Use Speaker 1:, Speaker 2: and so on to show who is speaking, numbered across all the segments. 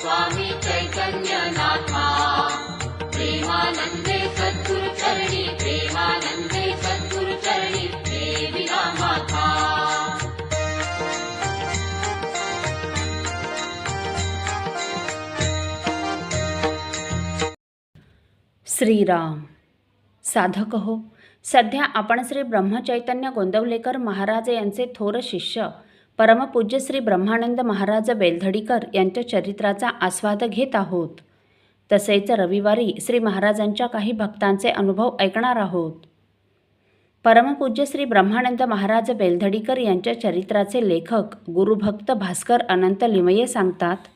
Speaker 1: स्वामी चैतन्यनाथा प्रेमानन्दे सद्गुरुचरणी प्रेमानन्दे सद्गुरुचरणी देविना माता श्रीराम। साधक हो सध्या आपण श्री ब्रह्मचैतन्य गोंदवलेकर महाराज यांचे थोर शिष्य परमपूज्य श्री ब्रह्मानंद महाराज बेलधडीकर यांच्या चरित्राचा आस्वाद घेत आहोत. तसेच रविवारी श्री महाराजांच्या काही भक्तांचे अनुभव ऐकणार आहोत. परमपूज्य श्री ब्रह्मानंद महाराज बेलधडीकर यांच्या चरित्राचे लेखक गुरुभक्त भास्कर अनंत लिमये सांगतात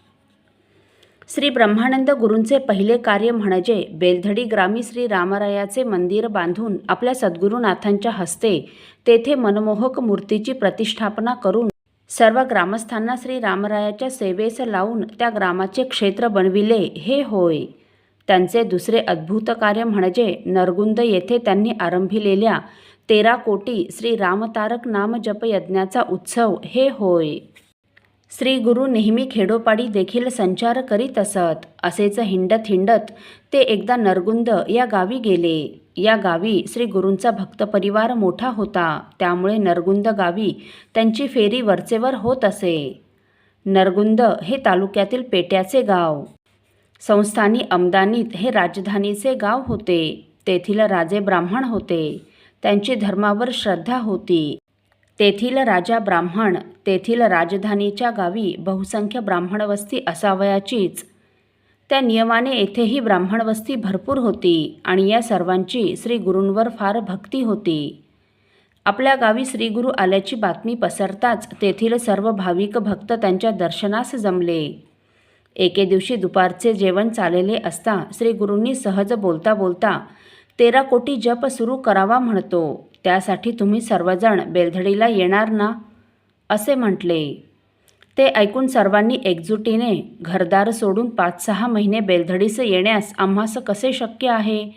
Speaker 1: श्री ब्रह्मानंद गुरूंचे पहिले कार्य म्हणजे बेलधडी ग्रामी श्री रामरायाचे मंदिर बांधून आपल्या सद्गुरुनाथांच्या हस्ते तेथे मनमोहक मूर्तीची प्रतिष्ठापना करून सर्व ग्रामस्थांना श्री रामरायाच्या सेवेस लावून त्या ग्रामाचे क्षेत्र बनविले हे होय. त्यांचे दुसरे अद्भुत कार्य म्हणजे नरगुंद येथे त्यांनी आरंभिलेल्या तेरा कोटी श्री रामतारक नाम जप यज्ञाचा उत्सव हे होय. श्री गुरु नेहमी खेडोपाडी देखील संचार करीत असत असेच हिंडत हिंडत ते एकदा नरगुंद या गावी गेले. या गावी श्री गुरूंचा भक्त परिवार मोठा होता. त्यामुळे नरगुंद गावी त्यांची फेरी वरचेवर होत असे. नरगुंद हे तालुक्यातील पेट्याचे गाव. संस्थानी अमदानीत हे राजधानीचे गाव होते. तेथील राजे ब्राह्मण होते. त्यांची धर्मावर श्रद्धा होती. तेथील राजा ब्राह्मण तेथील राजधानीच्या गावी बहुसंख्य ब्राह्मण वस्ती असावयाचीच. त्या नियमाने येथेही ब्राह्मण वस्ती भरपूर होती आणि या सर्वांची श्री गुरूंवर फार भक्ती होती. आपल्या गावी श्रीगुरू आल्याची बातमी पसरताच तेथील सर्व भाविक भक्त त्यांच्या दर्शनास जमले. एके दिवशी दुपारचे जेवण चाललेले असता श्रीगुरूंनी सहज बोलता बोलता तेरा कोटी जप सुरू करावा म्हणतो त्यासाठी तुम्ही सर्वजण बेलधडीला येणार ना? असे म्हटले. ते ऐकून सर्वांनी एकजुटीने घरदार सोडून पाच सहा महिने बेलधडीस येण्यास आम्हास कसे शक्य आहे?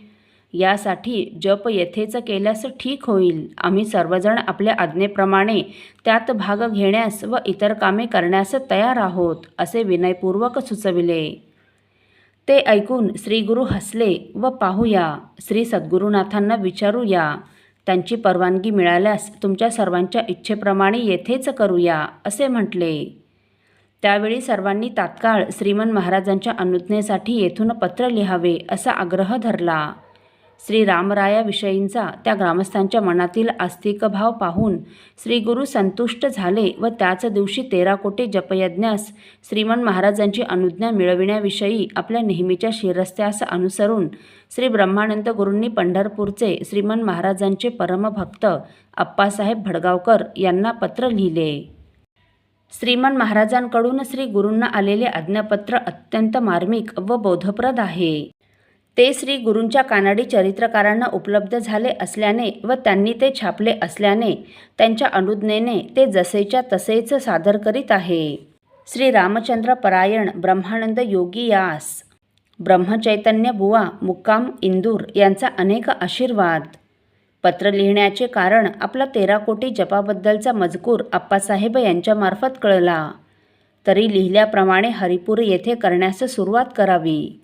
Speaker 1: यासाठी जप येथेच केल्यास ठीक होईल. आम्ही सर्वजण आपल्या आज्ञेप्रमाणे त्यात भाग घेण्यास व इतर कामे करण्यास तयार आहोत असे विनयपूर्वक सुचविले. ते ऐकून श्रीगुरु हसले व पाहूया. श्री सद्गुरुनाथांना विचारूया. त्यांची परवानगी मिळाल्यास तुमच्या सर्वांच्या इच्छेप्रमाणे येथेच करूया असे म्हटले. त्यावेळी सर्वांनी तात्काळ श्रीमन महाराजांच्या अनुज्ञेसाठी येथून पत्र लिहावे असा आग्रह धरला. श्री रामरायाविषयींचा त्या ग्रामस्थांच्या मनातील आस्तिक भाव पाहून श्री गुरु संतुष्ट झाले व त्याच दिवशी तेरा कोटी जपयज्ञास श्रीमन महाराजांची अनुज्ञा मिळविण्याविषयी आपल्या नेहमीच्या शिरस्त्यास अनुसरून श्री ब्रह्मानंद गुरूंनी पंढरपूरचे श्रीमन महाराजांचे परमभक्त अप्पासाहेब भडगावकर यांना पत्र लिहिले. श्रीमान महाराजांकडून श्री गुरूंना आलेले आज्ञापत्र अत्यंत मार्मिक व बोधप्रद आहे. ते श्री गुरूंच्या कानाडी चरित्रकारांना उपलब्ध झाले असल्याने व त्यांनी ते छापले असल्याने त्यांच्या अनुज्ञेने ते जसेच्या तसेच सादर करीत आहे. श्री रामचंद्र परायण ब्रह्मानंद योगी यास ब्रह्मचैतन्य बुवा मुक्काम इंदूर यांचा अनेक आशीर्वाद. पत्र लिहिण्याचे कारण आपला तेरा कोटी जपाबद्दलचा मजकूर आप्पासाहेब यांच्यामार्फत कळला. तरी लिहिल्याप्रमाणे हरिपूर येथे करण्यास सुरुवात करावी.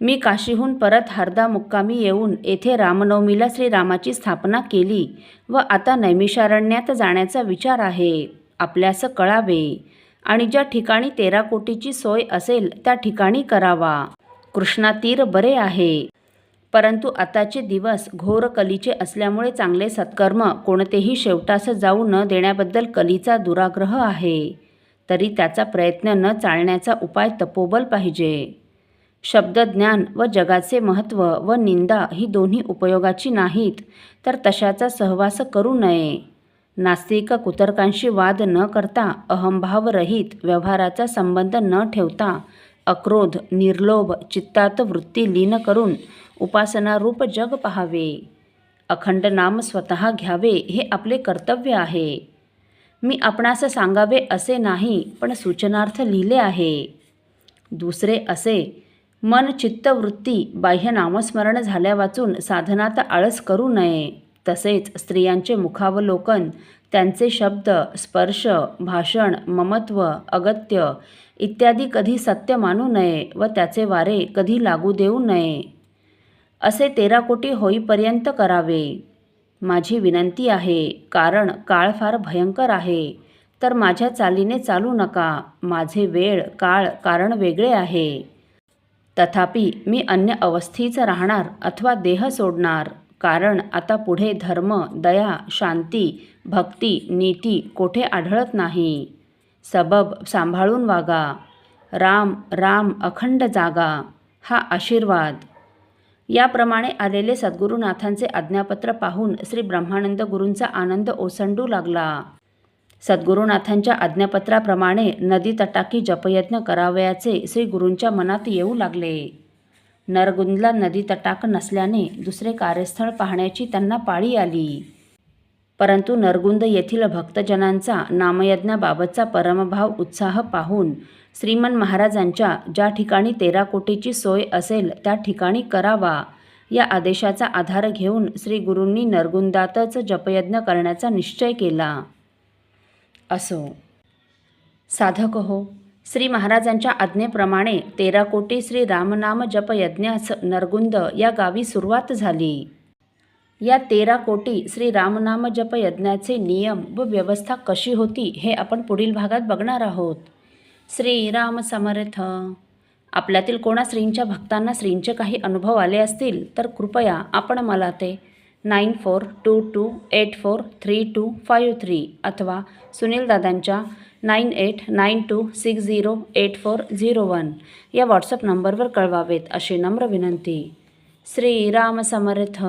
Speaker 1: मी काशीहून परत हरदा मुक्कामी येऊन येथे रामनवमीला श्रीरामाची स्थापना केली व आता नैमिषारण्यात जाण्याचा विचार आहे. आपल्यास कळावे. आणि ज्या ठिकाणी तेरा कोटीची सोय असेल त्या ठिकाणी करावा. कृष्णातीर बरे आहे. परंतु आताचे दिवस घोर कलीचे असल्यामुळे चांगले सत्कर्म कोणतेही शेवटास जाऊ न देण्याबद्दल कलीचा दुराग्रह आहे. तरी त्याचा प्रयत्न न चालण्याचा उपाय तपोबल पाहिजे. शब्दज्ञान व जगाचे महत्त्व व निंदा ही दोन्ही उपयोगाची नाहीत तर तशाचा सहवास करू नये. नास्तिक कुतर्कांशी वाद न करता अहंभावरहित व्यवहाराचा संबंध न ठेवता अक्रोध निर्लोभ चित्तात वृत्ती लीन करून उपासनारूप जग पहावे. अखंड नाम स्वतः घ्यावे हे आपले कर्तव्य आहे. मी आपणास सांगावे असे नाही पण सूचनार्थ लिहिले आहे. दुसरे असे मन चित्तवृत्ती बाह्य नामस्मरण झाल्या वाचून साधनात आळस करू नये. तसेच स्त्रियांचे मुखावलोकन त्यांचे शब्द स्पर्श भाषण ममत्व अगत्य इत्यादी कधी सत्य मानू नये व त्याचे वारे कधी लागू देऊ नये. असे तेरा कोटी होईपर्यंत करावे. माझी विनंती आहे कारण काळ फार भयंकर आहे तर माझ्या चालीने चालू नका. माझे वेळ काळ कारण वेगळे आहे. तथापि मी अन्य अवस्थीच राहणार अथवा देह सोडणार कारण आता पुढे धर्म दया शांती भक्ती नीती कोठे आढळत नाही? सबब सांभाळून वागा. राम राम अखंड जागा. हा आशीर्वाद. याप्रमाणे आलेले सद्गुरुनाथांचे आज्ञापत्र पाहून श्री ब्रह्मानंद गुरूंचा आनंद ओसंडू लागला. सद्गुरुनाथांच्या आज्ञापत्राप्रमाणे नदी तटाकी जपयज्ञ करावयाचे श्री गुरूंच्या मनात येऊ लागले. नरगुंदला नदी तटाक नसल्याने दुसरे कार्यस्थळ पाहण्याची त्यांना पाळी आली. परंतु नरगुंद येथील भक्तजनांचा नामयज्ञाबाबतचा परमभाव उत्साह पाहून श्रीमन महाराजांच्या ज्या ठिकाणी तेरा कोटीची सोय असेल त्या ठिकाणी करावा. या आदेशाचा आधार घेऊन श्री गुरूंनी नरगुंदातच जपयज्ञ करण्याचा निश्चय केला. असो. साधक हो श्री महाराजांच्या आज्ञेप्रमाणे तेरा कोटी श्री रामनाम जपयज्ञास नरगुंद या गावी सुरुवात झाली. या तेरा कोटी श्री रामनाम जप यज्ञाचे नियम व व्यवस्था कशी होती हे आपण पुढील भागात बघणार आहोत. श्री राम समर्थ. आपल्यातील कोणा श्रींच्या भक्तांना श्रींचे काही अनुभव आले असतील तर कृपया आपण मला ते nine four two two eight four three two five three अथवा सुनील दादांच्या nine eight nine two six zero eight four zero one या व्हॉट्सअप नंबरवर कळवावेत अशी नम्र विनंती. श्री राम समर्थ.